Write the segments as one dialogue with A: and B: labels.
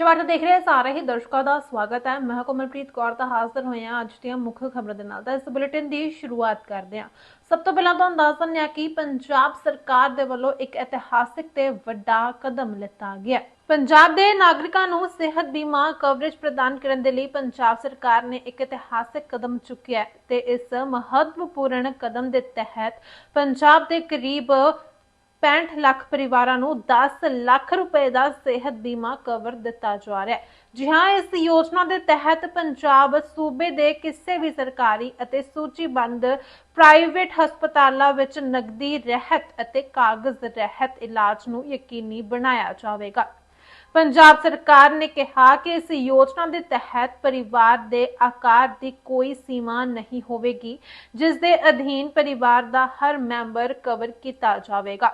A: ਵਿਸ਼ਵਾਰਥ ਦੇਖ ਰਹੇ ਸਾਰੇ ਹੀ ਦਰਸ਼ਕਾਂ ਦਾ ਸਵਾਗਤ ਹੈ। ਮੈਂ ਕੋਮਲਪ੍ਰੀਤ ਕੌਰ ਦਾ ਹਾਜ਼ਰ ਹੋਏ ਹਾਂ ਅੱਜ ਦੀਆਂ ਮੁੱਖ ਖਬਰਾਂ ਦੇ ਨਾਲ। ਤਾਂ ਇਸ ਬੁਲੇਟਿਨ ਦੀ ਸ਼ੁਰੂਆਤ ਕਰਦੇ ਹਾਂ। ਸਭ ਤੋਂ ਪਹਿਲਾਂ ਤੁਹਾਨੂੰ ਦੱਸ ਦਿੰਦੇ ਹਾਂ ਕਿ ਪੰਜਾਬ ਸਰਕਾਰ ਦੇ ਵੱਲੋਂ ਇੱਕ ਇਤਿਹਾਸਿਕ ਤੇ ਵੱਡਾ ਕਦਮ ਲਿੱਤਾ ਗਿਆ ਪੰਜਾਬ ਦੇ ਨਾਗਰਿਕਾਂ ਨੂੰ ਸਿਹਤ ਬੀਮਾ ਕਵਰੇਜ ਪ੍ਰਦਾਨ ਕਰਨ ਦੇ ਲਈ ਪੰਜਾਬ ਸਰਕਾਰ ਨੇ ਇੱਕ ਇਤਿਹਾਸਿਕ ਕਦਮ ਚੁੱਕਿਆ ਤੇ ਇਸ ਮਹੱਤਵਪੂਰਨ ਕਦਮ ਦੇ ਤਹਿਤ ਪੰਜਾਬ ਦੇ ਕਰੀਬ 65 ਲੱਖ ਪਰਿਵਾਰਾਂ ਨੂੰ 10 ਲੱਖ ਰੁਪਏ ਦਾ ਸਿਹਤ ਬੀਮਾ ਕਵਰ ਦਿੱਤਾ ਜਾ ਰਿਹਾ ਹੈ। ਜੀ ਹਾਂ, ਇਸ ਯੋਜਨਾ ਦੇ ਤਹਿਤ ਪੰਜਾਬ ਸੂਬੇ ਦੇ ਕਿਸੇ ਵੀ ਸਰਕਾਰੀ ਅਤੇ ਸੂਚੀਬੰਧ ਪ੍ਰਾਈਵੇਟ ਹਸਪਤਾਲਾਂ ਵਿੱਚ ਨਕਦੀ ਰਹਿਤ ਅਤੇ ਕਾਗਜ਼ ਰਹਿਤ ਇਲਾਜ ਨੂੰ ਯਕੀਨੀ ਬਣਾਇਆ ਜਾਵੇਗਾ। ਪੰਜਾਬ ਸਰਕਾਰ ਨੇ ਕਿਹਾ ਕਿ ਇਸ ਯੋਜਨਾ ਦੇ ਤਹਿਤ ਪਰਿਵਾਰ ਦੇ ਆਕਾਰ ਦੀ ਕੋਈ ਸੀਮਾ ਨਹੀਂ ਹੋਵੇਗੀ, ਜਿਸ ਦੇ ਅਧੀਨ ਪਰਿਵਾਰ ਦਾ ਹਰ ਮੈਂਬਰ ਕਵਰ ਕੀਤਾ ਜਾਵੇਗਾ।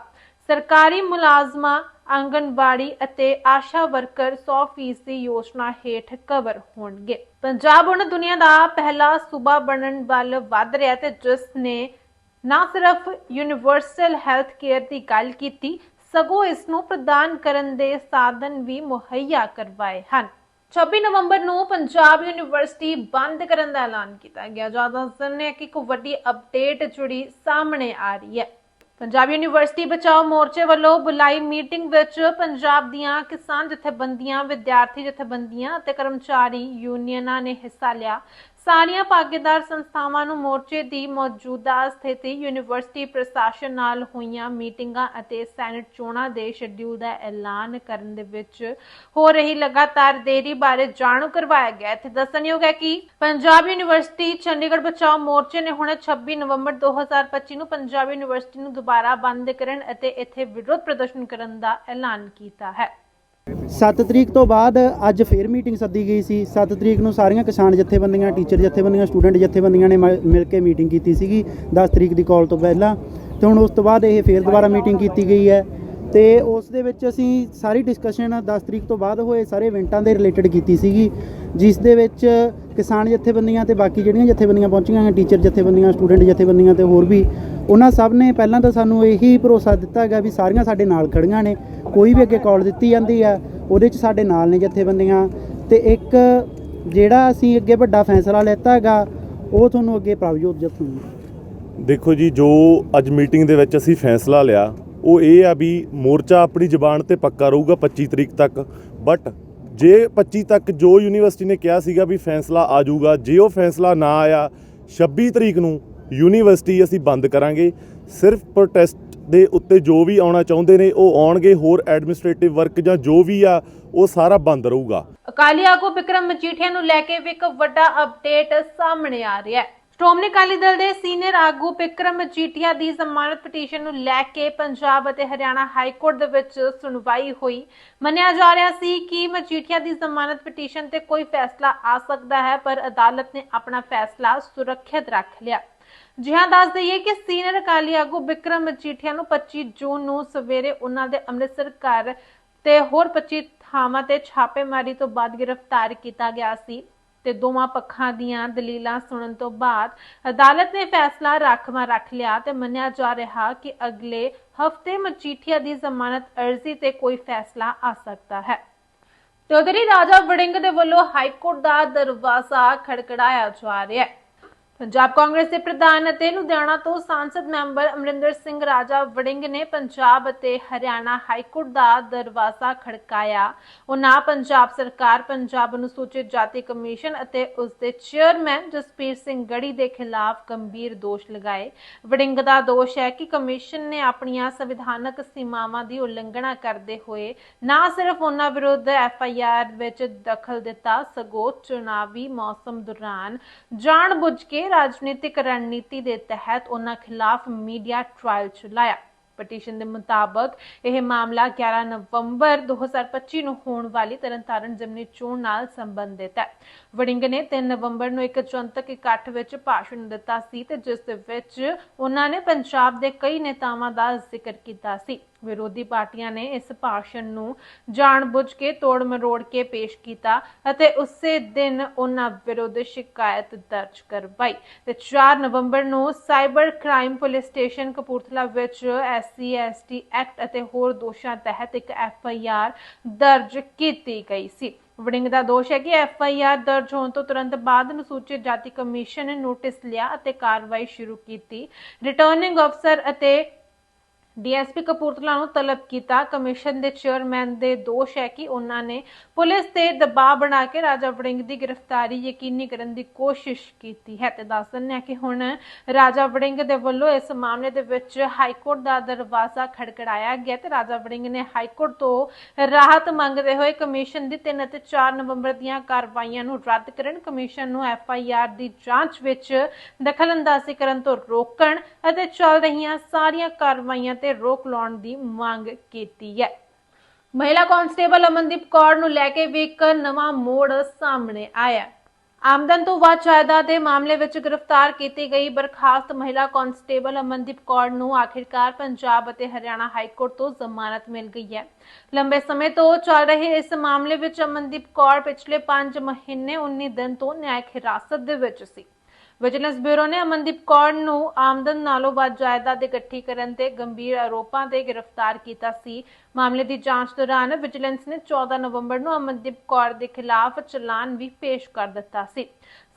A: ਸਰਕਾਰੀ ਮੁਲਾਜ਼ਮਾਂ, ਆਂਗਣਵਾੜੀ ਅਤੇ ਆਸ਼ਾ ਵਰਕਰ 100% ਯੋਜਨਾ ਹੇਠ ਕਵਰ ਹੋਣਗੇ। ਪੰਜਾਬ ਹੁਣ ਦੁਨੀਆ ਦਾ ਪਹਿਲਾ ਸੂਬਾ ਬਣਨ ਵੱਲ ਵਧ ਰਿਹਾ ਤੇ ਜਿਸ ਨੇ ਨਾ ਸਿਰਫ ਯੂਨੀਵਰਸਲ ਹੈਲਥ ਕੇਅਰ ਦੀ ਗੱਲ ਕੀਤੀ, ਸਗੋਂ ਇਸ ਨੂੰ ਪ੍ਰਦਾਨ ਕਰਨ ਦੇ ਸਾਧਨ ਵੀ ਮੁਹੱਈਆ ਕਰਵਾਏ ਹਨ। 26 ਨਵੰਬਰ ਨੂੰ ਪੰਜਾਬ ਯੂਨੀਵਰਸਿਟੀ ਬੰਦ ਕਰਨ ਦਾ ਐਲਾਨ ਕੀਤਾ ਗਿਆ, ਜਦੋਂ ਜ਼ਿਆਦਾ ਦੱਸਣੇ ਕਿ ਇੱਕ ਵੱਡੀ ਅਪਡੇਟ ਜੁੜੀ ਸਾਹਮਣੇ ਆ ਰਹੀ ਹੈ। ਪੰਜਾਬ ਯੂਨੀਵਰਸਿਟੀ ਬਚਾਓ ਮੋਰਚੇ ਵੱਲੋਂ ਬੁਲਾਈ ਮੀਟਿੰਗ ਵਿੱਚ ਪੰਜਾਬ ਦੀਆਂ ਕਿਸਾਨ ਜਥੇਬੰਦੀਆਂ, ਵਿਦਿਆਰਥੀ ਜਥੇਬੰਦੀਆਂ ਅਤੇ ਕਰਮਚਾਰੀ ਯੂਨੀਅਨਾਂ ਨੇ ਹਿੱਸਾ ਲਿਆ। ਸਾਰੀਆਂ ਭਾਗੀਦਾਰ ਸੰਸਥਾਵਾਂ ਨੂੰ ਮੋਰਚੇ ਦੀ ਮੌਜੂਦਾ ਸਥਿਤੀ ਯੂਨੀਵਰਸਿਟੀ ਪ੍ਰਸ਼ਾਸਨ ਨਾਲ ਹੋਈਆਂ ਮੀਟਿੰਗਾਂ ਅਤੇ ਸੈਨੇਟ ਚੋਣਾਂ ਦੇ ਸ਼ਡਿਊਲ ਦਾ ਐਲਾਨ ਕਰਨ ਦੇ ਵਿੱਚ ਹੋ ਰਹੀ ਲਗਾਤਾਰ ਦੇਰੀ ਬਾਰੇ ਜਾਣੂ ਕਰਵਾਇਆ ਗਿਆ। ਇੱਥੇ ਦੱਸਣਯੋਗ ਹੈ ਕਿ ਪੰਜਾਬ ਯੂਨੀਵਰਸਿਟੀ ਚੰਡੀਗੜ੍ਹ ਬਚਾਓ ਮੋਰਚੇ ਨੇ ਹੁਣ 26 ਨਵੰਬਰ 2025 ਨੂੰ ਪੰਜਾਬ ਯੂਨੀਵਰਸਿਟੀ ਨੂੰ ਦੁਬਾਰਾ ਬੰਦ ਕਰਨ ਅਤੇ ਇੱਥੇ ਵਿਰੋਧ ਪ੍ਰਦਰਸ਼ਨ ਕਰਨ ਦਾ ਐਲਾਨ ਕੀਤਾ ਹੈ।
B: 7 ਤਰੀਕ ਤੋਂ ਬਾਅਦ ਅੱਜ ਫੇਰ ਮੀਟਿੰਗ ਸੱਦੀ ਗਈ ਸੀ। 7 ਤਰੀਕ ਨੂੰ ਸਾਰੀਆਂ ਕਿਸਾਨ ਜਥੇਬੰਦੀਆਂ, ਟੀਚਰ ਜਥੇਬੰਦੀਆਂ, ਸਟੂਡੈਂਟ ਜਥੇਬੰਦੀਆਂ ਨੇ ਮ- ਮਿਲ ਕੇ ਮੀਟਿੰਗ ਕੀਤੀ ਸੀਗੀ 10 ਤਰੀਕ ਦੀ ਕਾਲ ਤੋਂ ਪਹਿਲਾਂ। ਤੇ ਹੁਣ ਉਸ ਤੋਂ ਬਾਅਦ ਇਹ ਫੇਰ ਦੁਬਾਰਾ ਮੀਟਿੰਗ ਕੀਤੀ ਗਈ ਹੈ। ਤੇ ਉਸ ਦੇ ਵਿੱਚ ਅਸੀਂ ਸਾਰੀ ਡਿਸਕਸ਼ਨ 10 ਤਰੀਕ ਤੋਂ ਬਾਅਦ ਹੋਏ, ਸਾਰੇ ਇਵੈਂਟਾਂ ਦੇ ਰਿਲੇਟਡ ਕੀਤੀ ਸੀਗੀ, ਜਿਸ ਦੇ ਵਿੱਚ ਕਿਸਾਨ ਜਥੇਬੰਦੀਆਂ ਤੇ ਬਾਕੀ ਜਿਹੜੀਆਂ ਜਥੇਬੰਦੀਆਂ ਪਹੁੰਚੀਆਂ ਹਨ ਟੀਚਰ ਜਥੇਬੰਦੀਆਂ ਸਟੂਡੈਂਟ ਜਥੇਬੰਦੀਆਂ ਤੇ ਹੋਰ ਵੀ, ਉਹਨਾਂ ਸਭ ਨੇ ਪਹਿਲਾਂ ਤਾਂ ਸਾਨੂੰ ਇਹੀ ਭਰੋਸਾ ਦਿੱਤਾ ਹੈਗਾ ਵੀ ਸਾਰੀਆਂ ਸਾਡੇ ਨਾਲ ਖੜੀਆਂ ਨੇ, ਕੋਈ ਵੀ ਅੱਗੇ ਕਾਲ ਦਿੱਤੀ ਜਾਂਦੀ ਆ, ਉਹਦੇ 'ਚ ਸਾਡੇ ਨਾਲ ਨੇ ਜਥੇਬੰਦੀਆਂ, ਤੇ ਇੱਕ ਜਿਹੜਾ ਅਸੀਂ ਅੱਗੇ ਵੱਡਾ ਫੈਸਲਾ ਲੈਤਾ ਹੈਗਾ, ਉਹ ਤੁਹਾਨੂੰ ਅੱਗੇ ਪ੍ਰਭਜੋਤ ਜਥੂ
C: ਦੇਖੋ ਜੀ, ਜੋ ਅੱਜ ਮੀਟਿੰਗ ਦੇ ਵਿੱਚ ਅਸੀਂ ਫੈਸਲਾ ਲਿਆ ਉਹ ਇਹ ਆ ਵੀ ਮੋਰਚਾ ਆਪਣੀ ਜ਼ਬਾਨ ਤੇ ਪੱਕਾ ਰਹੂਗਾ 25 ਤਰੀਕ ਤੱਕ। ਬਟ ਜੇ 25 ਤੱਕ ਜੋ ਯੂਨੀਵਰਸਿਟੀ ਨੇ ਕਿਹਾ ਸੀਗਾ ਵੀ ਫੈਸਲਾ ਆ ਜਾਊਗਾ, ਜੇ ਉਹ ਫੈਸਲਾ ਨਾ ਆਇਆ 26 ਤਰੀਕ ਨੂੰ ਯੂਨੀਵਰਸਿਟੀ ਅਸੀਂ ਬੰਦ ਕਰਾਂਗੇ। ਸਿਰਫ ਪ੍ਰੋਟੈਸਟ ਦੇ ਉੱਤੇ ਜੋ ਵੀ ਆਉਣਾ ਚਾਹੁੰਦੇ ਨੇ, ਉਹ ਆਉਣਗੇ, ਹੋਰ ਐਡਮਿਨਿਸਟ੍ਰੇਟਿਵ ਵਰਕ ਜਾਂ ਜੋ ਵੀ ਆ, ਉਹ ਸਾਰਾ ਬੰਦ ਰਹੂਗਾ।
A: ਅਕਾਲੀ ਆਗੂ ਵਿਕਰਮ ਮਜੀਠੀਆ ਨੂੰ ਲੈ ਕੇ ਵੀ ਇੱਕ ਵੱਡਾ ਅਪਡੇਟ ਸਾਹਮਣੇ ਆ ਰਿਹਾ ਹੈ। ਸ਼੍ਰੋਮਣੀ ਅਕਾਲੀ ਦਲ ਦੇ ਸੀਨੀਅਰ ਆਗੂ ਵਿਕਰਮ ਮਜੀਠੀਆ ਦੀ ਜ਼ਮਾਨਤ ਪਟੀਸ਼ਨ ਨੂੰ ਲੈ ਕੇ ਪੰਜਾਬ ਅਤੇ ਹਰਿਆਣਾ ਹਾਈ ਕੋਰਟ ਦੇ ਵਿੱਚ ਸੁਣਵਾਈ ਹੋਈ। ਮੰਨਿਆ ਜਾ ਰਿਹਾ ਸੀ ਕਿ ਮਜੀਠੀਆ ਦੀ ਜ਼ਮਾਨਤ ਪਟੀਸ਼ਨ ਤੇ ਕੋਈ ਫੈਸਲਾ ਆ ਸਕਦਾ ਹੈ, ਪਰ ਅਦਾਲਤ ਨੇ ਆਪਣਾ ਫੈਸਲਾ ਸੁਰੱਖਿਅਤ ਰੱਖ ਲਿਆ। ਜੀ ਹਾਂ ਦੱਸ ਦਈਏ ਕਿ ਸੀਨੀਅਰ ਅਕਾਲੀ ਆਗੂ ਵਿਕਰਮ ਮਜੀਠੀਆ ਨੂੰ 25 ਜੂਨ ਨੂੰ ਸਵੇਰੇ ਉਹਨਾਂ ਦੇ ਅੰਮ੍ਰਿਤਸਰ ਘਰ ਤੇ ਹੋਰ 25 ਥਾਵਾਂ ਤੇ ਛਾਪੇਮਾਰੀ ਤੋਂ ਬਾਅਦ ਗ੍ਰਿਫਤਾਰ ਕੀਤਾ ਗਿਆ ਸੀ। ਤੇ ਦੋਵਾਂ ਪੱਖਾਂ ਦੀਆਂ ਦਲੀਲਾਂ ਸੁਣਨ ਤੋਂ ਬਾਅਦ ਅਦਾਲਤ ਨੇ ਫੈਸਲਾ ਰਾਖਵਾਂ ਰੱਖ ਲਿਆ ਤੇ ਮੰਨਿਆ ਜਾ ਰਿਹਾ ਕਿ ਅਗਲੇ ਹਫ਼ਤੇ ਮਜੀਠੀਆ ਦੀ ਜ਼ਮਾਨਤ ਅਰਜ਼ੀ ਤੇ ਕੋਈ ਫੈਸਲਾ ਆ ਸਕਦਾ ਹੈ। ਚੌਧਰੀ ਰਾਜਾ ਵੜਿੰਗ ਦੇ ਵੱਲੋਂ ਹਾਈ ਕੋਰਟ ਦਾ ਦਰਵਾਜ਼ਾ ਖੜਕੜਾਇਆ ਜਾ ਰਿਹਾ ਹੈ। ਪੰਜਾਬ ਕਾਂਗਰਸ ਦੇ ਪ੍ਰਧਾਨ ਅਤੇ ਲੁਧਿਆਣਾ ਤੋਂ ਸਾਂਸਦ ਮੈਂਬਰ ਅਮਰਿੰਦਰ ਸਿੰਘ ਰਾਜਾ ਵੜਿੰਗ ਨੇ ਪੰਜਾਬ ਅਤੇ ਹਰਿਆਣਾ ਹਾਈ ਕੋਰਟ ਦਾ ਦਰਵਾਜ਼ਾ ਖੜਕਾਇਆ। ਉਹਨਾਂ ਪੰਜਾਬ ਸਰਕਾਰ, ਪੰਜਾਬ ਅਨੁਸੂਚਿਤ ਜਾਤੀ ਕਮਿਸ਼ਨ ਅਤੇ ਉਸ ਦੇ ਚੇਅਰਮੈਨ ਜਸਪੀਰ ਸਿੰਘ ਗੜੀ ਦੇ ਖਿਲਾਫ ਗੰਭੀਰ ਦੋਸ਼ ਲਗਾਏ। ਵੜਿੰਗ ਦਾ ਦੋਸ਼ ਹੈ ਕਿ ਕਮਿਸ਼ਨ ਨੇ ਆਪਣੀਆਂ ਸੰਵਿਧਾਨਕ ਸੀਮਾਵਾਂ ਦੀ ਉਲੰਘਣਾ ਕਰਦੇ ਹੋਏ ਨਾ ਸਿਰਫ ਉਹਨਾਂ ਵਿਰੁੱਧ ਐਫ ਆਈ ਆਰ ਵਿੱਚ ਦਖਲ ਦਿੱਤਾ, ਸਗੋਂ ਚੁਣਾਵੀ ਮੌਸਮ ਦੌਰਾਨ ਜਾਣਬੁੱਝ ਕੇ ਰਾਜਨੀਤਿਕ ਰਣਨੀਤੀ ਦੇ ਤਹਿਤ ਉਹਨਾਂ ਖਿਲਾਫ ਮੀਡੀਆ ਟ੍ਰਾਇਲ ਚਲਾਇਆ ਪਟੀਸ਼ਨ ਦੇ ਮੁਤਾਬਕ ਇਹ ਮਾਮਲਾ 11 ਨਵੰਬਰ 2025 ਨੂੰ ਹੋਣ ਵਾਲੀ ਤਰਨਤਾਰਨ ਜ਼ਿਮਨੀ ਚੋਣ ਨਾਲ ਸੰਬੰਧਿਤ ਹੈ। ਵੜਿੰਗ ਨੇ 3 ਨਵੰਬਰ ਨੂੰ ਇੱਕ ਜਨਤਕ ਇਕੱਠ ਵਿੱਚ ਭਾਸ਼ਣ ਦਿੱਤਾ ਸੀ ਤੇ ਜਿਸ ਦੇ ਵਿੱਚ ਉਹਨਾਂ ਨੇ ਪੰਜਾਬ ਦੇ ਕਈ ਨੇਤਾਵਾਂ ਦਾ ਜ਼ਿਕਰ ਕੀਤਾ ਸੀ। ਵਿਰੋਧੀ ਪਾਰਟੀਆਂ ਨੇ ਇਸ ਭਾਸ਼ਣ ਨੂੰ ਜਾਣਬੁੱਝ ਕੇ, ਤੋੜ ਮਰੋੜ ਕੇ ਪੇਸ਼ ਕੀਤਾ ਅਤੇ ਉਸੇ ਦਿਨ ਉਹਨਾਂ ਵਿਰੁੱਧ ਸ਼ਿਕਾਇਤ ਦਰਜ ਕਰਵਾਈ। ਤੇ 4 ਨਵੰਬਰ ਨੂੰ cyber crime police station Kapurthala ਵਿੱਚ ਐਸਸੀ, ਐਸਟੀ ਐਕਟ ਅਤੇ ਹੋਰ ਦੋਸ਼ਾਂ ਤਹਿਤ ਇੱਕ ਐਫ ਆਈ ਆਰ ਦਰਜ ਕੀਤੀ ਗਈ ਸੀ। ਵੜਿੰਗ ਦਾ ਦੋਸ਼ ਹੈ ਕਿ ਐਫ ਆਈ ਆਰ ਦਰਜ ਹੋਣ ਤੋਂ ਤੁਰੰਤ ਬਾਅਦ ਅਨੁਸੂਚਿਤ ਜਾਤੀ ਕਮਿਸ਼ਨ ਨੇ ਨੋਟਿਸ ਲਿਆ ਅਤੇ ਕਾਰਵਾਈ ਸ਼ੁਰੂ ਕੀਤੀ। ਰਿਟਰਨਿੰਗ ਅਫਸਰ ਅਤੇ ਡੀਐਸਪੀ ਕਪੂਰਥਲਾ ਨੂੰ ਤਲਬ ਕੀਤਾ। ਕਮਿਸ਼ਨ ਦੇ ਚੇਅਰਮੈਨ ਦੇ ਦੋਸ਼ ਹੈ ਕਿ ਉਹਨਾਂ ਨੇ ਪੁਲਿਸ ਤੇ ਦਬਾਅ ਬਣਾ ਕੇ ਰਾਜਾ ਵੜਿੰਗ ਦੀ ਗ੍ਰਿਫਤਾਰੀ ਯਕੀਨੀ ਕਰਨ ਦੀ ਕੋਸ਼ਿਸ਼ ਕੀਤੀ ਹੈ ਤੇ ਦੱਸ ਦਿੰਦੇ ਹਾਂ ਕਿ ਹੁਣ ਰਾਜਾ ਵੜਿੰਗ ਦੇ ਵੱਲੋਂ ਇਸ ਮਾਮਲੇ ਦੇ ਵਿੱਚ ਹਾਈ ਕੋਰਟ ਦਾ ਦਰਵਾਜ਼ਾ ਖੜਕੜਾਇਆ ਗਿਆ ਤੇ ਰਾਜਾ ਵੜਿੰਗ ਨੇ ਹਾਈ ਕੋਰਟ ਤੋਂ ਰਾਹਤ ਮੰਗਦੇ ਹੋਏ ਕਮਿਸ਼ਨ ਦੀ 3 ਅਤੇ 4 ਨਵੰਬਰ ਦੀਆਂ ਕਾਰਵਾਈਆਂ ਨੂੰ ਰੱਦ ਕਰਨ, ਕਮਿਸ਼ਨ ਨੂੰ ਐਫ ਆਈ ਆਰ ਦੀ ਜਾਂਚ ਵਿੱਚ ਦਖਲਅੰਦਾਜ਼ੀ ਕਰਨ ਤੋਂ ਰੋਕਣ ਅਤੇ ਚੱਲ ਰਹੀਆਂ ਸਾਰੀਆਂ ਕਾਰਵਾਈਆਂ ਤੇ ਰੋਕ ਲਾਉਣ ਦੀ ਮੰਗ ਕੀਤੀ ਹੈ। ਮਹਿਲਾ ਕਾਂਸਟੇਬਲ ਅਮਨਦੀਪ ਕੌਰ ਨੂੰ ਲੈ ਕੇ ਵੀ ਇੱਕ ਨਵਾਂ ਮੋੜ ਸਾਹਮਣੇ ਆਇਆ। ਆਮਦਨ ਤੋਂ ਵੱਧ ਜਾਇਦਾਦ ਦੇ ਮਾਮਲੇ ਵਿੱਚ ਗ੍ਰਿਫਤਾਰ ਕੀਤੀ ਗਈ ਬਰਖਾਸਤ ਮਹਿਲਾ ਕਾਂਸਟੇਬਲ ਅਮਨਦੀਪ ਕੌਰ ਨੂੰ ਆਖਿਰਕਾਰ ਪੰਜਾਬ ਅਤੇ ਹਰਿਆਣਾ ਹਾਈ ਕੋਰਟ ਤੋਂ ਜ਼ਮਾਨਤ ਮਿਲ ਗਈ ਹੈ। ਲੰਬੇ ਸਮੇਂ ਤੋਂ ਚੱਲ ਰਹੇ ਇਸ ਮਾਮਲੇ ਵਿੱਚ ਅਮਨਦੀਪ ਕੌਰ ਪਿਛਲੇ 5 ਮਹੀਨੇ 19 ਦਿਨ ਤੋਂ ਨਿਆਇਕ ਹਿਰਾਸਤ ਦੇ ਵਿੱਚ ਸੀ। ਵਿਜੀਲੈਂਸ ਬਿਊਰੋ ਨੇ ਅਮਨਦੀਪ ਕੌਰ ਨੂੰ ਆਮਦਨ ਨਾਲੋਂ ਵੱਧ ਜਾਇਦਾਦ ਇਕੱਠੀ ਕਰਨ ਤੇ ਗੰਭੀਰ ਆਰੋਪਾਂ ਤੇ ਗ੍ਰਿਫਤਾਰ ਕੀਤਾ ਸੀ। ਮਾਮਲੇ ਦੀ ਜਾਂਚ ਦੌਰਾਨ ਵਿਜੀਲੈਂਸ ਨੇ 14 ਨਵੰਬਰ ਨੂੰ ਅਮਨਦੀਪ ਕੌਰ ਦੇ ਖਿਲਾਫ ਚਲਾਨ ਵੀ ਪੇਸ਼ ਕਰ ਦਿੱਤਾ ਸੀ।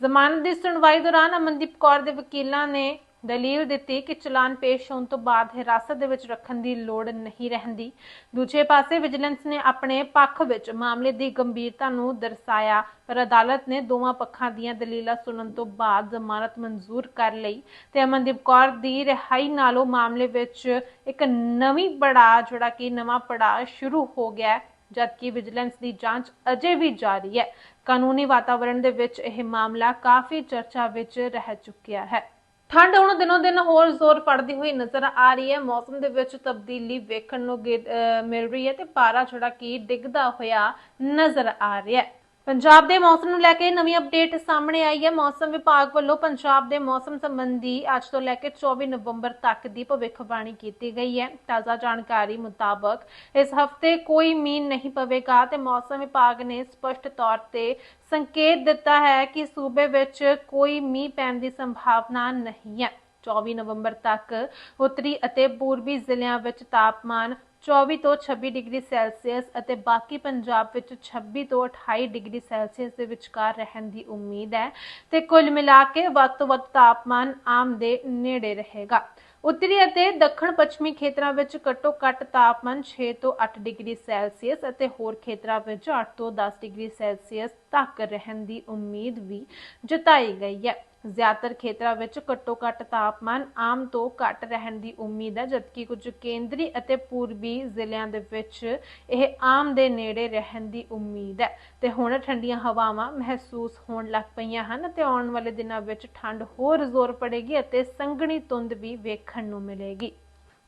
A: ਜ਼ਮਾਨਤ ਦੀ ਸੁਣਵਾਈ ਦੌਰਾਨ ਅਮਨਦੀਪ ਕੌਰ ਦੇ ਵਕੀਲਾਂ ਨੇ ਦਲੀਲ ਦਿੱਤੀ ਕਿ ਚਲਾਨ ਪੇਸ਼ ਹੋਣ ਤੋਂ ਬਾਅਦ ਹਿਰਾਸਤ ਦੇ ਵਿੱਚ ਰੱਖਣ ਦੀ ਲੋੜ ਨਹੀਂ ਰਹਿੰਦੀ। ਦੂਜੇ ਪਾਸੇ ਵਿਜੀਲੈਂਸ ਨੇ ਆਪਣੇ ਪੱਖ ਵਿੱਚ ਮਾਮਲੇ ਦੀ ਗੰਭੀਰਤਾ ਨੂੰ ਦਰਸਾਇਆ, ਪਰ ਅਦਾਲਤ ਨੇ ਦੋਵਾਂ ਪੱਖਾਂ ਦੀਆਂ ਦਲੀਲਾਂ ਸੁਣਨ ਤੋਂ ਬਾਅਦ ਜ਼ਮਾਨਤ ਮਨਜ਼ੂਰ ਕਰ ਲਈ ਤੇ ਅਮਨਦੀਪ ਕੌਰ ਦੀ ਰਿਹਾਈ ਨਾਲੋਂ ਮਾਮਲੇ ਵਿੱਚ ਇੱਕ ਨਵੀਂ ਪੜਾਅ, ਜਿਹੜਾ ਕਿ ਨਵਾਂ ਪੜਾਅ ਸ਼ੁਰੂ ਹੋ ਗਿਆ ਜਦਕਿ ਵਿਜੀਲੈਂਸ ਦੀ ਜਾਂਚ ਅਜੇ ਵੀ ਜਾਰੀ ਹੈ। ਕਾਨੂੰਨੀ ਵਾਤਾਵਰਣ ਦੇ ਵਿੱਚ ਇਹ ਮਾਮਲਾ ਕਾਫੀ ਚਰਚਾ ਵਿੱਚ ਰਹਿ ਚੁੱਕਿਆ ਹੈ। ਠੰਡ ਹੁਣ ਦਿਨੋਂ ਦਿਨ ਹੋਰ ਜ਼ੋਰ ਫੜਦੀ ਹੋਈ ਨਜ਼ਰ ਆ ਰਹੀ ਹੈ। ਮੌਸਮ ਦੇ ਵਿੱਚ ਤਬਦੀਲੀ ਵੇਖਣ ਨੂੰ ਗੇ- ਅਹ ਮਿਲ ਰਹੀ ਹੈ ਤੇ ਪਾਰਾ ਜਿਹੜਾ ਕਿ ਡਿੱਗਦਾ ਹੋਇਆ ਨਜ਼ਰ ਆ ਰਿਹਾ ਹੈ। ਪੰਜਾਬ ਦੇ ਮੌਸਮ ਨੂੰ ਲੈ ਕੇ ਨਵੀਂ ਅਪਡੇਟ ਸਾਹਮਣੇ ਆਈ ਹੈ। ਮੌਸਮ ਵਿਭਾਗ ਵੱਲੋਂ ਪੰਜਾਬ ਦੇ ਮੌਸਮ ਸੰਬੰਧੀ ਅੱਜ ਤੋਂ ਲੈ ਕੇ 24 ਨਵੰਬਰ ਤੱਕ ਦੀ ਭਵਿੱਖਬਾਣੀ ਕੀਤੀ ਗਈ ਹੈ। ਤਾਜ਼ਾ ਜਾਣਕਾਰੀ ਮੁਤਾਬਕ ਇਸ ਹਫ਼ਤੇ ਕੋਈ ਮੀਂਹ ਨਹੀਂ ਪਵੇਗਾ ਤੇ ਮੌਸਮ ਵਿਭਾਗ ਨੇ ਸਪਸ਼ਟ ਤੌਰ ਤੇ ਸੰਕੇਤ ਦਿੱਤਾ ਹੈ ਕਿ ਸੂਬੇ ਵਿੱਚ ਕੋਈ ਮੀਂਹ ਪੈਣ ਦੀ ਸੰਭਾਵਨਾ ਨਹੀਂ ਹੈ। 24 ਨਵੰਬਰ ਤੱਕ ਉੱਤਰੀ ਅਤੇ ਪੂਰਬੀ ਜ਼ਿਲ੍ਹਿਆਂ ਵਿੱਚ ਤਾਪਮਾਨ 24 ਤੋਂ 26 ਡਿਗਰੀ ਸੈਲਸੀਅਸ ਅਤੇ ਬਾਕੀ ਪੰਜਾਬ ਵਿੱਚ 26 ਤੋਂ 28 ਡਿਗਰੀ ਸੈਲਸੀਅਸ ਦੇ ਵਿਚਕਾਰ ਰਹਿਣ ਦੀ ਉਮੀਦ ਹੈ ਤੇ ਕੁੱਲ ਮਿਲਾ ਕੇ ਵੱਧ ਤੋਂ ਵੱਧ ਤਾਪਮਾਨ ਆਮ ਦੇ ਨੇੜੇ ਰਹੇਗਾ। ਉੱਤਰੀ ਅਤੇ ਦੱਖਣ ਪੱਛਮੀ ਖੇਤਰਾਂ ਵਿੱਚ ਘੱਟੋ ਘੱਟ ਤਾਪਮਾਨ 6 ਤੋਂ 8 ਡਿਗਰੀ ਸੈਲਸੀਅਸ ਅਤੇ ਹੋਰ ਖੇਤਰਾਂ ਵਿੱਚ 8 ਤੋਂ 10 ਡਿਗਰੀ ਸੈਲਸੀਅਸ ਤੱਕ ਰਹਿਣ ਦੀ ਉਮੀਦ ਵੀ ਜਤਾਈ ਗਈ ਹੈ। ਜ਼ਿਆਦਾਤਰ ਖੇਤਰਾਂ ਵਿੱਚ ਘੱਟੋ ਘੱਟ ਤਾਪਮਾਨ ਆਮ ਤੋਂ ਘੱਟ ਰਹਿਣ ਦੀ ਉਮੀਦ ਹੈ, ਜਦਕਿ ਕੁਝ ਕੇਂਦਰੀ ਅਤੇ ਪੂਰਬੀ ਜ਼ਿਲ੍ਹਿਆਂ ਦੇ ਵਿੱਚ ਇਹ ਆਮ ਦੇ ਨੇੜੇ ਰਹਿਣ ਦੀ ਉਮੀਦ ਹੈ। ਤੇ ਹੁਣ ਠੰਡੀਆਂ ਹਵਾਵਾਂ ਮਹਿਸੂਸ ਹੋਣ ਲੱਗ ਪਈਆਂ ਹਨ ਤੇ ਆਉਣ ਵਾਲੇ ਦਿਨਾਂ ਵਿੱਚ ਠੰਡ ਹੋਰ ਜ਼ੋਰ ਪੜੇਗੀ ਅਤੇ ਸੰਘਣੀ ਧੁੰਦ ਵੀ ਵੇਖਣ ਨੂੰ ਮਿਲੇਗੀ।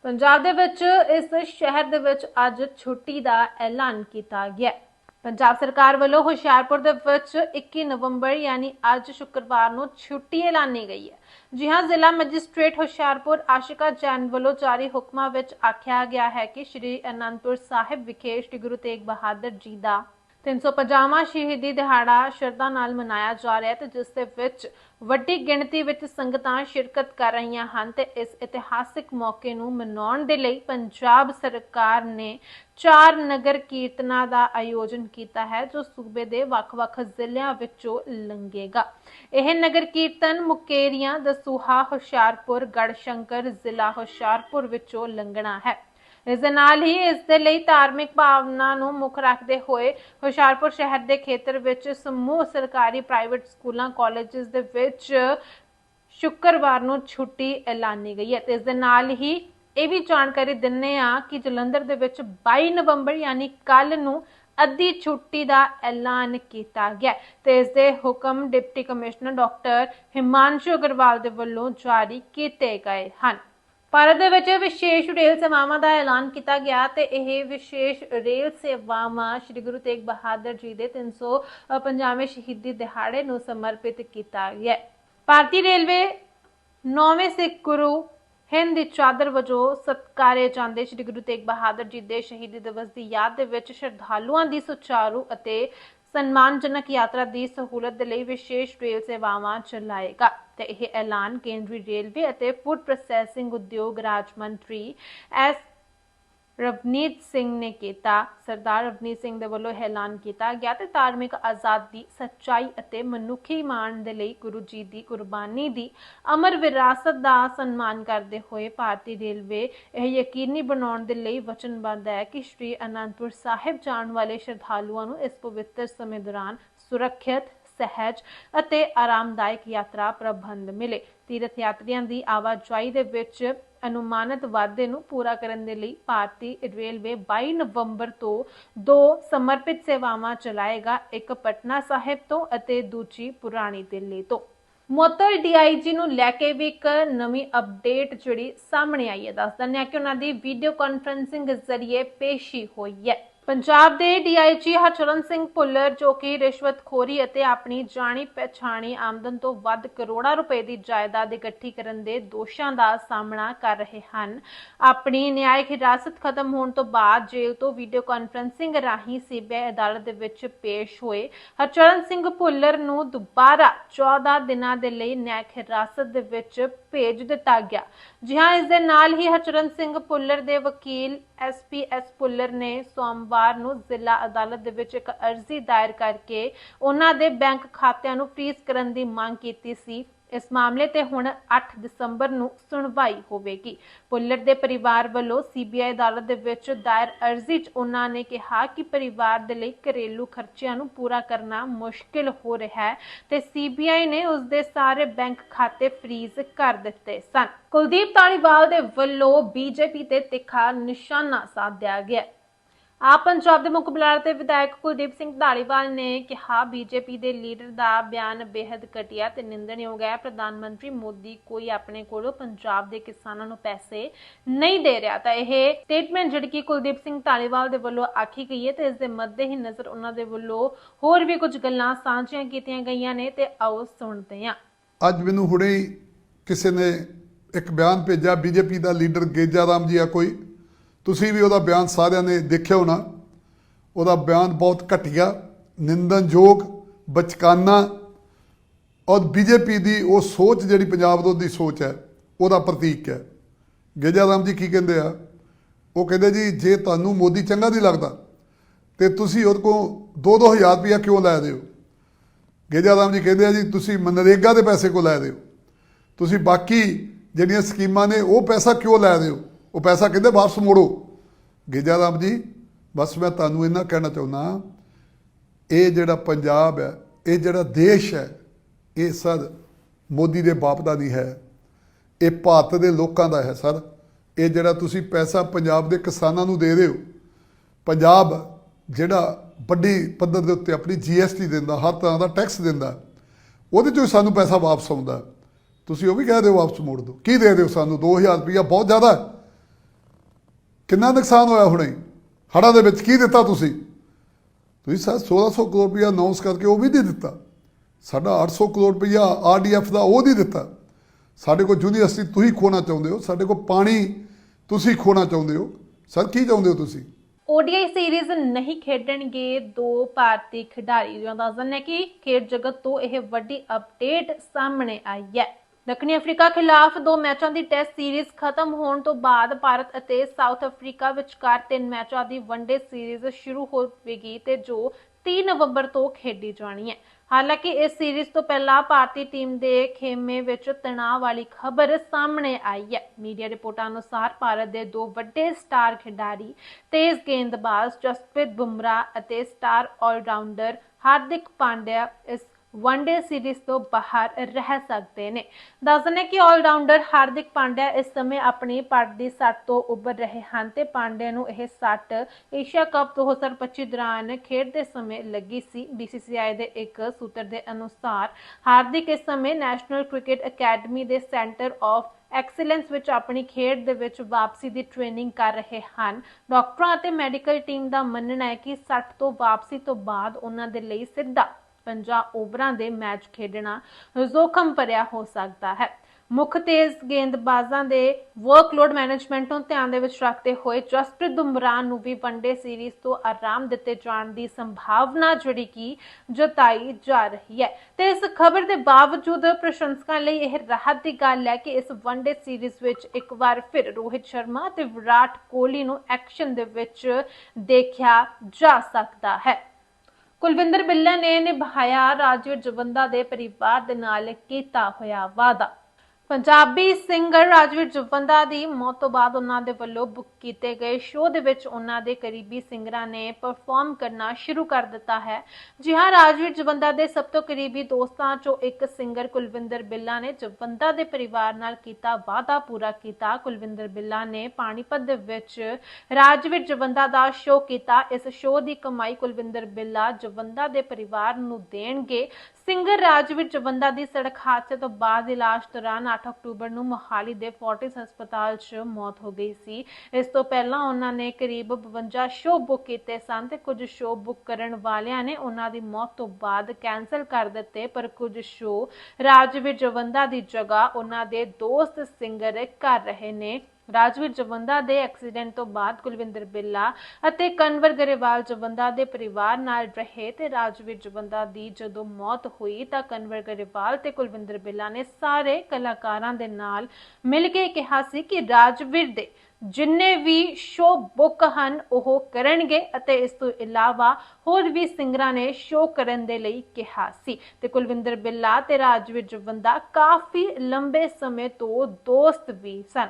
A: ਪੰਜਾਬ ਦੇ ਵਿੱਚ ਇਸ ਸ਼ਹਿਰ ਦੇ ਵਿੱਚ ਅੱਜ ਛੁੱਟੀ ਦਾ ਐਲਾਨ ਕੀਤਾ ਗਿਆ ਪੰਜਾਬ ਸਰਕਾਰ ਵੱਲੋਂ ਹੁਸ਼ਿਆਰਪੁਰ ਦੇ ਵਿੱਚ 21 ਨਵੰਬਰ ਯਾਨੀ ਅੱਜ ਸ਼ੁੱਕਰਵਾਰ ਨੂੰ ਛੁੱਟੀ ਐਲਾਨੀ ਗਈ ਹੈ। ਜੀ ਹਾਂ, ਜ਼ਿਲ੍ਹਾ ਮੈਜਿਸਟ੍ਰੇਟ ਹੁਸ਼ਿਆਰਪੁਰ ਆਸ਼ਿਕਾ ਜੈਨ ਵੱਲੋਂ ਜਾਰੀ ਹੁਕਮਾਂ ਵਿੱਚ ਆਖਿਆ ਗਿਆ ਹੈ ਕਿ ਸ਼੍ਰੀ ਅਨੰਦਪੁਰ ਸਾਹਿਬ ਵਿਖੇ ਸ਼੍ਰੀ ਗੁਰੂ ਤੇਗ ਬਹਾਦਰ ਜੀ ਦਾ 350ਵਾਂ ਸ਼ਹੀਦੀ ਦਿਹਾੜਾ ਸ਼ਰਧਾ ਨਾਲ ਮਨਾਇਆ ਜਾ ਰਿਹਾ ਹੈ ਤੇ ਜਿਸ ਦੇ ਵਿੱਚ ਵੱਡੀ ਗਿਣਤੀ ਵਿੱਚ ਸੰਗਤਾਂ ਸ਼ਿਰਕਤ ਕਰ ਰਹੀਆਂ ਹਨ ਤੇ ਇਸ ਇਤਿਹਾਸਿਕ ਮੌਕੇ ਨੂੰ ਮਨਾਉਣ ਦੇ ਲਈ ਪੰਜਾਬ ਸਰਕਾਰ ਨੇ ਚਾਰ ਨਗਰ ਕੀਰਤਨਾਂ ਦਾ ਆਯੋਜਨ ਕੀਤਾ ਹੈ, ਜੋ ਸੂਬੇ ਦੇ ਵੱਖ-ਵੱਖ ਜ਼ਿਲ੍ਹਿਆਂ ਵਿੱਚੋਂ ਲੰਘੇਗਾ। ਇਹ ਨਗਰ ਕੀਰਤਨ ਮੁਕੇਰੀਆਂ, ਦਸੂਹਾ, ਹੁਸ਼ਿਆਰਪੁਰ ਗੜਸ਼ੰਕਰ ਜ਼ਿਲ੍ਹਾ ਹੁਸ਼ਿਆਰਪੁਰ ਵਿੱਚੋਂ ਲੰਘਣਾ ਹੈ। ਇਸ ਦੇ ਨਾਲ ਹੀ ਇਸ ਦੇ ਲਈ ਧਾਰਮਿਕ ਭਾਵਨਾ ਨੂੰ ਮੁੱਖ ਰੱਖਦੇ ਹੋਏ ਹੁਸ਼ਿਆਰਪੁਰ ਸ਼ਹਿਰ ਦੇ ਖੇਤਰ ਵਿੱਚ ਸਮੂਹ ਸਰਕਾਰੀ ਪ੍ਰਾਈਵੇਟ ਸਕੂਲਾਂ ਕਾਲਜਸ ਦੇ ਵਿੱਚ ਸ਼ੁੱਕਰਵਾਰ ਨੂੰ ਛੁੱਟੀ ਐਲਾਨੀ ਗਈ ਹੈ ਤੇ ਇਸ ਦੇ ਨਾਲ ਹੀ ਇਹ ਵੀ ਜਾਣਕਾਰੀ ਦਿੰਨੇ ਆ ਕਿ ਜਲੰਧਰ ਦੇ ਵਿੱਚ 22 ਨਵੰਬਰ ਯਾਨੀ ਕੱਲ ਨੂੰ ਅੱਧੀ ਛੁੱਟੀ ਦਾ ਐਲਾਨ ਕੀਤਾ ਗਿਆ ਤੇ ਇਸ ਦੇ ਹੁਕਮ deputy commissioner doctor Himanshu Agarwal ਦੇ ਵੱਲੋਂ ਜਾਰੀ ਕੀਤੇ ਗਏ ਹਨ। ਭਾਰਤ ਦੇ ਵਿੱਚ ਵਿਸ਼ੇਸ਼ ਰੇਲ ਸੇਵਾਵਾਂ ਦਾ ਐਲਾਨ ਕੀਤਾ ਗਿਆ ਤੇ ਇਹ ਵਿਸ਼ੇਸ਼ ਰੇਲ ਸੇਵਾਵਾਂ ਸ੍ਰੀ ਗੁਰੂ ਤੇਗ ਬਹਾਦਰ ਜੀ ਦੇ 350ਵੇਂ ਸ਼ਹੀਦੀ ਦਿਹਾੜੇ ਨੂੰ ਸਮਰਪਿਤ ਕੀਤਾ ਗਿਆ ਭਾਰਤੀ ਰੇਲਵੇ ਨੌਵੇਂ ਸਿੱਖ ਗੁਰੂ ਹਿੰਦ ਦੀ ਚਾਦਰ ਵਜੋਂ ਸਤਕਾਰੇ ਜਾਂਦੇ ਸ੍ਰੀ ਗੁਰੂ ਤੇਗ ਬਹਾਦਰ ਜੀ ਦੇ ਸ਼ਹੀਦੀ ਦਿਵਸ ਦੀ ਯਾਦ ਦੇ ਵਿੱਚ ਸ਼ਰਧਾਲੂਆਂ ਦੀ ਸੁਚਾਰੂ ਅਤੇ ਸਨਮਾਨਜਨਕ ਯਾਤਰਾ ਦੀ ਸਹੂਲਤ ਦੇ ਲਈ ਵਿਸ਼ੇਸ਼ ਰੇਲ ਸੇਵਾਵਾਂ ਚਲਾਏਗਾ ਤੇ ਇਹ ਐਲਾਨ ਕੇਂਦਰੀ ਰੇਲਵੇ ਅਤੇ ਫੂਡ ਪ੍ਰੋਸੈਸਿੰਗ ਉਦਯੋਗ ਰਾਜ ਮੰਤਰੀ ਐਸ ਰਵਨੀਤ ਸਿੰਘ ਨੇ ਕੀਤਾ, ਸਰਦਾਰ ਰਵਨੀਤ ਸਿੰਘ ਦੇ ਵੱਲੋਂ ਐਲਾਨ ਕੀਤਾ ਗਿਆ ਤੇ ਧਾਰਮਿਕ ਆਜ਼ਾਦੀ ਸੱਚਾਈ ਅਤੇ ਮਨੁੱਖੀ ਮਾਣ ਦੇ ਲਈ ਗੁਰੂ ਜੀ ਦੀ ਕੁਰਬਾਨੀ ਦੀ ਅਮਰ ਵਿਰਾਸਤ ਦਾ ਸਨਮਾਨ ਕਰਦੇ ਹੋਏ ਭਾਰਤੀ ਰੇਲਵੇ ਇਹ ਯਕੀਨੀ ਬਣਾਉਣ ਦੇ ਲਈ ਵਚਨਬੱਧ ਹੈ ਕਿ ਸ਼੍ਰੀ ਅਨੰਦਪੁਰ ਸਾਹਿਬ ਜਾਣ ਵਾਲੇ ਸ਼ਰਧਾਲੂਆਂ ਨੂੰ ਇਸ ਪਵਿੱਤਰ ਸਮੇਂ ਦੌਰਾਨ ਸੁਰੱਖਿਅਤ ਸਹਿਜ ਅਤੇ ਆਰਾਮਦਾਇਕ ਯਾਤਰਾ ਪ੍ਰਬੰਧ ਮਿਲੇ। ਤੀਰਥ ਯਾਤਰੀਆਂ ਦੀ ਆਵਾਜਾਈ ਦੇ ਵਿੱਚ ਅਨੁਮਾਨਿਤ ਵਾਧੇ ਨੂੰ ਪੂਰਾ ਕਰਨ ਦੇ ਲਈ ਭਾਰਤੀ ਰੇਲਵੇ 22 ਨਵੰਬਰ ਤੋਂ ਦੋ ਸਮਰਪਿਤ ਸੇਵਾਵਾਂ ਚਲਾਏਗਾ, ਇੱਕ ਪਟਨਾ ਸਾਹਿਬ ਤੋਂ ਅਤੇ ਦੂਜੀ ਪੁਰਾਣੀ ਦਿੱਲੀ ਤੋਂ। ਮੁਅੱਤਲ ਡੀਆਈਜੀ ਨੂੰ ਲੈ ਕੇ ਵੀ ਇੱਕ ਨਵੀਂ ਅਪਡੇਟ ਜਿਹੜੀ ਸਾਹਮਣੇ ਆਈ ਹੈ। ਦੱਸ ਦਿੰਦੇ ਆ ਕਿ ਉਹਨਾਂ ਦੀ ਵੀਡੀਓ ਕਾਨਫਰੰਸਿੰਗ ਜ਼ਰੀਏ ਪੇਸ਼ੀ ਹੋਈ ਹੈ। ਪੰਜਾਬ ਦੇ ਡੀਆਈਜੀ ਹਰਚਰਨ ਸਿੰਘ ਭੁੱਲਰ, ਜੋ ਕਿ ਰਿਸ਼ਵਤਖੋਰੀ ਅਤੇ ਆਪਣੀ ਜਾਣੀ ਪਛਾਣੀ ਆਮਦਨ ਤੋਂ ਵੱਧ ਕਰੋੜਾਂ ਰੁਪਏ ਦੀ ਜਾਇਦਾਦ ਇਕੱਠੀ ਕਰਨ ਦੇ ਦੋਸ਼ਾਂ ਦਾ ਸਾਹਮਣਾ ਕਰ ਰਹੇ ਹਨ। ਆਪਣੀ ਨਿਆਇਕ ਹਿਰਾਸਤ ਖਤਮ ਹੋਣ ਤੋਂ ਬਾਅਦ ਜੇਲ੍ਹ ਤੋਂ ਵੀਡੀਓ ਕਾਨਫਰੰਸਿੰਗ ਰਾਹੀਂ ਸੀਬੀਆਈ ਅਦਾਲਤ ਦੇ ਵਿੱਚ ਪੇਸ਼ ਹੋਏ। ਹਰਚਰਨ ਸਿੰਘ ਭੁੱਲਰ ਨੂੰ ਦੁਬਾਰਾ 14 ਦਿਨਾਂ ਦੇ ਲਈ ਨਿਆਇਕ ਹਿਰਾਸਤ ਦੇ ਵਿੱਚ ਭੇਜ ਦਿੱਤਾ ਗਿਆ। ਜੀ ਹਾਂ ਇਸ ਦੇ ਨਾਲ ਹੀ ਹਰਚਰਨ ਸਿੰਘ ਭੁੱਲਰ ਦੇ ਵਕੀਲ ਐਸਪੀਐਸ ਭੁੱਲਰ ਨੇ ਸੋਮਵਾਰ ਨੂੰ ਜ਼ਿਲ੍ਹਾ ਅਦਾਲਤ ਦੇ ਵਿੱਚ ਇੱਕ ਅਰਜ਼ੀ ਦਾਇਰ ਕਰਕੇ ਉਹਨਾਂ ਦੇ ਬੈਂਕ ਖਾਤਿਆਂ ਨੂੰ ਫ੍ਰੀਜ਼ ਕਰਨ ਦੀ ਮੰਗ ਕੀਤੀ ਸੀ। ਇਸ ਮਾਮਲੇ ਤੇ ਹੁਣ 8 ਦਸੰਬਰ ਨੂੰ ਸੁਣਵਾਈ ਹੋਵੇਗੀ। ਪੁੱਲਰ ਦੇ ਪਰਿਵਾਰ ਵੱਲੋਂ ਸੀਬੀਆਈ ਅਦਾਲਤ ਦੇ ਵਿੱਚ ਦਾਇਰ ਅਰਜ਼ੀ 'ਚ ਉਹਨਾਂ ਨੇ ਕਿਹਾ ਕਿ ਪਰਿਵਾਰ ਦੇ ਲਈ ਘਰੇਲੂ ਖਰਚਿਆਂ ਨੂੰ ਪੂਰਾ ਕਰਨਾ ਮੁਸ਼ਕਿਲ ਹੋ ਰਿਹਾ ਹੈ ਤੇ ਸੀਬੀਆਈ ਨੇ ਉਸ ਦੇ ਸਾਰੇ ਬੈਂਕ ਖਾਤੇ ਫ੍ਰੀਜ਼ ਕਰ ਦਿੱਤੇ ਸਨ। ਕੁਲਦੀਪ ਤਾਲੀਵਾਲ ਦੇ ਵੱਲੋਂ ਬੀਜੇਪੀ ਤੇ ਤਿੱਖਾ ਨਿਸ਼ਾਨਾ ਸਾਧਿਆ ਗਿਆ ਆਪ ਪੰਜਾਬ ਦੇ ਮੁੱਖ ਬੁਲਾਰੇ ਤੇ ਵਿਧਾਇਕ ਕੁਲਦੀਪ ਸਿੰਘ ਧਾਲੀਵਾਲ ਨੇ ਕਿਹਾ, ਬੀਜੇਪੀ ਦੇ ਲੀਡਰ ਦਾ ਬਿਆਨ ਬੇहद ਘਟੀਆ ਤੇ ਨਿੰਦਣਯੋਗ ਹੈ। ਪ੍ਰਧਾਨ ਮੰਤਰੀ ਮੋਦੀ ਕੋਈ ਆਪਣੇ ਕੋਲੋਂ ਪੰਜਾਬ ਦੇ ਕਿਸਾਨਾਂ ਨੂੰ ਪੈਸੇ ਨਹੀਂ ਦੇ ਰਿਹਾ। ਤਾਂ ਇਹ ਸਟੇਟਮੈਂਟ ਜਿਹੜੀ ਕਿ ਕੁਲਦੀਪ ਸਿੰਘ ਧਾਲੀਵਾਲ ਦੇ ਵੱਲੋਂ ਆਖੀ ਗਈ ਹੈ ਤੇ ਇਸ ਦੇ ਮੱਦੇ ਹੀ ਨਜ਼ਰ ਉਹਨਾਂ ਦੇ ਵੱਲੋਂ ਹੋਰ ਵੀ ਕੁਝ ਗੱਲਾਂ ਸਾਂਝੀਆਂ ਕੀਤੀਆਂ ਗਈਆਂ ਨੇ ਤੇ ਆਓ ਸੁਣਦੇ ਹਾਂ।
D: ਅੱਜ ਮੈਨੂੰ ਹੁਣੇ ਕਿਸੇ ਨੇ ਇੱਕ ਬਿਆਨ ਭੇਜਿਆ, ਬੀਜੇਪੀ ਦਾ ਲੀਡਰ ਗੇਜਾ ਰਾਮ ਜੀ ਆ ਕੋਈ। ਤੁਸੀਂ ਵੀ ਉਹਦਾ ਬਿਆਨ ਸਾਰਿਆਂ ਨੇ ਦੇਖਿਆ ਹੋਣਾ। ਉਹਦਾ ਬਿਆਨ ਬਹੁਤ ਘਟੀਆ ਨਿੰਦਨਯੋਗ ਬਚਕਾਨਾ ਔਰ ਬੀਜੇਪੀ ਦੀ ਉਹ ਸੋਚ ਜਿਹੜੀ ਪੰਜਾਬ ਦੀ ਸੋਚ ਹੈ, ਉਹਦਾ ਪ੍ਰਤੀਕ ਹੈ। ਗੇਜਾ ਰਾਮ ਜੀ ਕੀ ਕਹਿੰਦੇ ਆ? ਉਹ ਕਹਿੰਦੇ ਜੀ, ਜੇ ਤੁਹਾਨੂੰ ਮੋਦੀ ਚੰਗਾ ਨਹੀਂ ਲੱਗਦਾ, ਤੇ ਤੁਸੀਂ ਉਹਦੇ ਕੋਲ 2-2000 ਰੁਪਇਆ ਕਿਉਂ ਲੈ ਦਿਓ ਗੇਜਾ ਰਾਮ ਜੀ ਕਹਿੰਦੇ ਆ ਜੀ, ਤੁਸੀਂ ਮਨਰੇਗਾ ਦੇ ਪੈਸੇ ਕੋ ਲੈ ਦਿਓ ਤੁਸੀਂ ਬਾਕੀ ਜਿਹੜੀਆਂ ਸਕੀਮਾਂ ਨੇ, ਉਹ ਪੈਸਾ ਕਿਉਂ ਲੈ ਦਿਓ ਉਹ ਪੈਸਾ ਕਹਿੰਦੇ ਵਾਪਸ ਮੋੜੋ। ਗੇਜਾ ਰਾਮ ਜੀ, ਬਸ ਮੈਂ ਤੁਹਾਨੂੰ ਇਹਨਾਂ ਕਹਿਣਾ ਚਾਹੁੰਦਾ ਇਹ ਜਿਹੜਾ ਪੰਜਾਬ ਹੈ, ਇਹ ਜਿਹੜਾ ਦੇਸ਼ ਹੈ, ਇਹ ਸਰ ਮੋਦੀ ਦੇ ਬਾਪ ਦਾ ਨਹੀਂ ਹੈ। ਇਹ ਭਾਰਤ ਦੇ ਲੋਕਾਂ ਦਾ ਹੈ ਸਰ। ਇਹ ਜਿਹੜਾ ਤੁਸੀਂ ਪੈਸਾ ਪੰਜਾਬ ਦੇ ਕਿਸਾਨਾਂ ਨੂੰ ਦੇ ਰਹੇ ਹੋ, ਪੰਜਾਬ ਜਿਹੜਾ ਵੱਡੀ ਪੱਧਰ ਦੇ ਉੱਤੇ ਆਪਣੀ ਜੀਐਸਟੀ ਦਿੰਦਾ, ਹਰ ਤਰ੍ਹਾਂ ਦਾ ਟੈਕਸ ਦਿੰਦਾ, ਉਹਦੇ ਚੋਂ ਹੀ ਸਾਨੂੰ ਪੈਸਾ ਵਾਪਸ ਆਉਂਦਾ। ਤੁਸੀਂ ਉਹ ਵੀ ਕਹਿ ਦਿਓ ਵਾਪਸ ਮੋੜ ਦਿਓ। ਕੀ ਦੇ ਦਿਓ ਸਾਨੂੰ? 2000 ਰੁਪਇਆ ਬਹੁਤ ਜ਼ਿਆਦਾ ਕਿੰਨਾ ਨੁਕਸਾਨ ਹੋਇਆ ਹੁਣੇ? ਹੜ੍ਹਾਂ ਦੇ ਵਿੱਚ ਕੀ ਦਿੱਤਾ ਤੁਸੀਂ? ਤੁਸੀਂ ਸਰ 1600 ਕਰੋੜ ਰੁਪਇਆ ਅਨਾਉਂਸ ਕਰਕੇ ਉਹ ਵੀ ਨਹੀਂ ਦਿੱਤਾ। ਸਾਡਾ 800 ਕਰੋੜ ਰੁਪਇਆ ਆਰਡੀਐਫ ਦਾ ਉਹ ਨਹੀਂ ਦਿੱਤਾ। ਸਾਡੇ ਕੋਲ ਯੂਨੀਵਰਸਿਟੀ ਤੁਸੀਂ ਖੋਣਾ ਚਾਹੁੰਦੇ ਹੋ, ਸਾਡੇ ਕੋਲ ਪਾਣੀ ਤੁਸੀਂ ਖੋਣਾ ਚਾਹੁੰਦੇ ਹੋ। ਸਰ, ਕੀ ਚਾਹੁੰਦੇ ਹੋ ਤੁਸੀਂ?
A: ਓਡੀਆਈ ਸੀਰੀਜ਼ ਨਹੀਂ ਖੇਡਣਗੇ, ਦੋ ਭਾਰਤੀ ਖਿਡਾਰੀ ਜੋ ਦੱਸਣ ਹੈ ਕਿ ਖੇਡ ਜਗਤ ਤੋਂ ਇਹ ਵੱਡੀ ਅਪਡੇਟ ਸਾਹਮਣੇ ਆਈ ਹੈ। ਦੱਖਣੀ ਅਫਰੀਕਾ ਖਿਲਾਫ ਦੋ ਮੈਚਾਂ ਦੀ ਟੈਸਟ ਸੀਰੀਜ਼ ਖਤਮ ਹੋਣ ਤੋਂ ਬਾਅਦ ਭਾਰਤ ਅਤੇ ਸਾਊਥ ਅਫਰੀਕਾ ਵਿਚਕਾਰ ਤਿੰਨ ਮੈਚਾਂ ਦੀ ਵਨਡੇ ਸੀਰੀਜ਼ ਸ਼ੁਰੂ ਹੋਵੇਗੀ ਤੇ ਜੋ 3 ਨਵੰਬਰ ਤੋਂ ਖੇਡੀ ਜਾਣੀ ਹੈ। ਹਾਲਾਂਕਿ ਇਸ ਸੀਰੀਜ਼ ਤੋਂ ਪਹਿਲਾਂ ਭਾਰਤੀ ਟੀਮ ਦੇ ਖੇਮੇ ਵਿੱਚ ਤਣਾਅ ਵਾਲੀ ਖਬਰ ਸਾਹਮਣੇ ਆਈ ਹੈ। ਮੀਡੀਆ ਰਿਪੋਰਟਾਂ ਅਨੁਸਾਰ ਭਾਰਤ ਦੇ ਦੋ ਵੱਡੇ ਸਟਾਰ ਖਿਡਾਰੀ ਤੇਜ਼ ਗੇਂਦਬਾਜ਼ ਜਸਪ੍ਰੀਤ ਬੁਮਰਾ ਅਤੇ ਸਟਾਰ ਆਲਰਾਊਂਡਰ ਹਾਰਦਿਕ ਪਾਂਡਿਆ ਇਸ ਵਨਡੇ ਸੀਰੀਜ਼ ਤੋਂ ਬਾਹਰ ਰਹਿ ਸਕਦੇ ਨੇ। ਦੱਸਦੇ ਕਿ ਆਲਰਾਊਂਡਰ ਹਾਰਦਿਕ ਪਾਂਡਿਆ ਇਸ ਸਮੇਂ ਆਪਣੀ ਪੱਟ ਦੀ ਸੱਟ ਤੋਂ ਉੱਭਰ ਰਹੇ ਹਨ ਤੇ ਪਾਂਡਿਆ ਨੂੰ ਇਹ ਸੱਟ ਏਸ਼ੀਆ ਕੱਪ 2025 ਦੌਰਾਨ ਖੇਡਦੇ ਸਮੇਂ ਲੱਗੀ ਸੀ। BCCI ਦੇ ਇੱਕ ਸੂਤਰ ਦੇ ਅਨੁਸਾਰ ਹਾਰਦਿਕ ਇਸ ਸਮੇਂ ਨੈਸ਼ਨਲ ਕ੍ਰਿਕਟ ਅਕੈਡਮੀ ਦੇ ਸੈਂਟਰ ਆਫ ਐਕਸਲੈਂਸ ਵਿੱਚ ਆਪਣੀ ਖੇਡ ਦੇ ਵਿੱਚ ਵਾਪਸੀ ਦੀ ਟ੍ਰੇਨਿੰਗ ਕਰ ਰਹੇ ਹਨ। ਡਾਕਟਰਾਂ ਅਤੇ ਮੈਡੀਕਲ ਟੀਮ ਦਾ ਮੰਨਣਾ ਹੈ ਕਿ ਸੱਟ ਤੋਂ ਵਾਪਸੀ ਤੋਂ ਬਾਅਦ ਉਹਨਾਂ ਦੇ ਲਈ ਸਿੱਧਾ 50 ਓਵਰਾਂ ਦੇ ਮੈਚ ਖੇਡਣਾ ਜ਼ੋਖਮ ਭਰਿਆ ਹੋ ਸਕਦਾ ਹੈ। ਮੁੱਖ ਤੇਜ਼ ਗੇਂਦਬਾਜ਼ਾਂ ਦੇ ਵਰਕਲੋਡ ਮੈਨੇਜਮੈਂਟ ਨੂੰ ਧਿਆਨ ਦੇ ਵਿੱਚ ਰੱਖਦੇ ਹੋਏ ਜਸਪ੍ਰੀਤ ਬੁਮਰਾਹ ਨੂੰ ਵੀ ਵਨਡੇ ਸੀਰੀਜ਼ ਤੋਂ ਆਰਾਮ ਦਿੱਤੇ ਜਾਣ ਦੀ ਸੰਭਾਵਨਾ ਜਿਹੜੀ ਕਿ ਜਤਾਈ ਜਾ ਰਹੀ ਹੈ। ਤੇ ਇਸ ਖਬਰ ਦੇ ਬਾਵਜੂਦ ਪ੍ਰਸ਼ੰਸਕਾਂ ਲਈ ਇਹ ਰਾਹਤ ਦੀ ਗੱਲ ਹੈ ਕਿ ਇਸ ਵਨਡੇ ਸੀਰੀਜ਼ ਵਿੱਚ ਇੱਕ ਵਾਰ ਫਿਰ ਰੋਹਿਤ ਸ਼ਰਮਾ ਤੇ ਵਿਰਾਟ ਕੋਹਲੀ ਨੂੰ ਐਕਸ਼ਨ ਦੇ ਵਿੱਚ ਦੇਖਿਆ ਜਾ ਸਕਦਾ ਹੈ। ਕੁਲਵਿੰਦਰ ਬਿੱਲਾ ਨੇ ਨਿਭਾਇਆ ਰਾਜਵੀਰ ਜਵੰਦਾ ਦੇ ਪਰਿਵਾਰ ਦੇ ਨਾਲ ਕੀਤਾ ਹੋਇਆ ਵਾਅਦਾ। ਪੰਜਾਬੀ ਸਿੰਗਰ ਰਾਜਵੀਰ ਜਵੰਦਾ ਦੀ ਮੌਤ ਤੋਂ ਬਾਅਦ ਉਹਨਾਂ ਦੇ ਵੱਲੋਂ ਬੁੱਕ ਕੀਤੇ ਗਏ ਸ਼ੋਅ ਦੇ ਵਿੱਚ ਉਹਨਾਂ ਦੇ ਕਰੀਬੀ ਸਿੰਗਰਾਂ ਨੇ ਪਰਫਾਰਮ ਕਰਨਾ ਸ਼ੁਰੂ ਕਰ ਦਿੱਤਾ ਹੈ। ਜੀ ਹਾਂ, ਰਾਜਵੀਰ ਜਵੰਦਾ ਦੇ ਸਭ ਤੋਂ ਕਰੀਬੀ ਦੋਸਤਾਂ ਚੋਂ ਇੱਕ ਸਿੰਗਰ ਕੁਲਵਿੰਦਰ ਬਿੱਲਾ ਨੇ ਜਵੰਦਾ ਦੇ ਪਰਿਵਾਰ ਨਾਲ ਕੀਤਾ ਵਾਅਦਾ ਪੂਰਾ ਕੀਤਾ। ਕੁਲਵਿੰਦਰ ਬਿੱਲਾ ਨੇ ਪਾਣੀਪਤ ਦੇ ਵਿੱਚ ਰਾਜਵੀਰ ਜਵੰਦਾ ਦਾ ਸ਼ੋਅ ਕੀਤਾ। ਇਸ ਸ਼ੋਅ ਦੀ ਕਮਾਈ ਕੁਲਵਿੰਦਰ ਬਿੱਲਾ ਜਵੰਦਾ ਦੇ ਪਰਿਵਾਰ ਨੂੰ ਦੇਣਗੇ। ਸਿੰਗਰ ਰਾਜਵੀਰ ਜਵੰਦਾ ਦੀ ਸੜਕ ਹਾਦਸੇ ਤੋਂ ਬਾਅਦ ਇਲਾਜ ਦੌਰਾਨ 8 ਅਕਤੂਬਰ ਨੂੰ ਮੋਹਾਲੀ ਦੇ ਫੋਰਟਿਸ ਹਸਪਤਾਲ 'ਚ ਮੌਤ ਹੋ ਗਈ ਸੀ। ਇਸ ਤੋਂ ਪਹਿਲਾਂ ਉਹਨਾਂ ਨੇ ਕਰੀਬ 52 ਸ਼ੋਅ ਬੁੱਕ ਕੀਤੇ ਸਨ ਤੇ ਕੁਝ ਸ਼ੋਅ ਬੁੱਕ ਕਰਨ ਵਾਲਿਆਂ ਨੇ ਉਹਨਾਂ ਦੀ ਮੌਤ ਤੋਂ ਬਾਅਦ ਕੈਨਸਲ ਕਰ ਦਿੱਤੇ, ਪਰ ਕੁਝ ਸ਼ੋਅ ਰਾਜਵੀਰ ਜਵੰਦਾ ਦੀ ਜਗ੍ਹਾ ਉਹਨਾਂ ਦੇ ਦੋਸਤ ਸਿੰਗਰ ਕਰ ਰਹੇ ਨੇ। ਰਾਜਵੀਰ ਜਵੰਦਾ ਦੇ ਐਕਸੀਡੈਂਟ ਤੋਂ ਬਾਅਦ ਕੁਲਵਿੰਦਰ ਬਿੱਲਾ ਅਤੇ ਕਨਵਰ ਗਰੇਵਾਲ ਜਵੰਦਾ ਦੇ ਪਰਿਵਾਰ ਨਾਲ ਰਹੇ ਤੇ ਰਾਜਵੀਰ ਜਵੰਦਾ ਦੀ ਜਦੋਂ ਮੌਤ ਹੋਈ ਤਾਂ ਕਨਵਰ ਗਰੇਵਾਲ ਤੇ ਕੁਲਵਿੰਦਰ ਬਿੱਲਾ ਨੇ ਸਾਰੇ ਕਲਾਕਾਰਾਂ ਦੇ ਨਾਲ ਮਿਲ ਕੇ ਕਿਹਾ ਸੀ ਕਿ ਰਾਜਵੀਰ ਦੇ ਜਿੰਨੇ ਵੀ ਸ਼ੋ ਬੁੱਕ ਹਨ, ਉਹ ਕਰਨਗੇ ਅਤੇ ਇਸ ਤੋਂ ਇਲਾਵਾ ਹੋਰ ਵੀ ਸਿੰਗਰਾਂ ਨੇ ਸ਼ੋ ਕਰਨ ਦੇ ਲਈ ਕਿਹਾ ਸੀ। ਤੇ ਕੁਲਵਿੰਦਰ ਬਿੱਲਾ ਤੇ ਰਾਜਵੀਰ ਜਵੰਦਾ ਕਾਫੀ ਲੰਬੇ ਸਮੇਂ ਤੋਂ ਦੋਸਤ ਵੀ ਸਨ।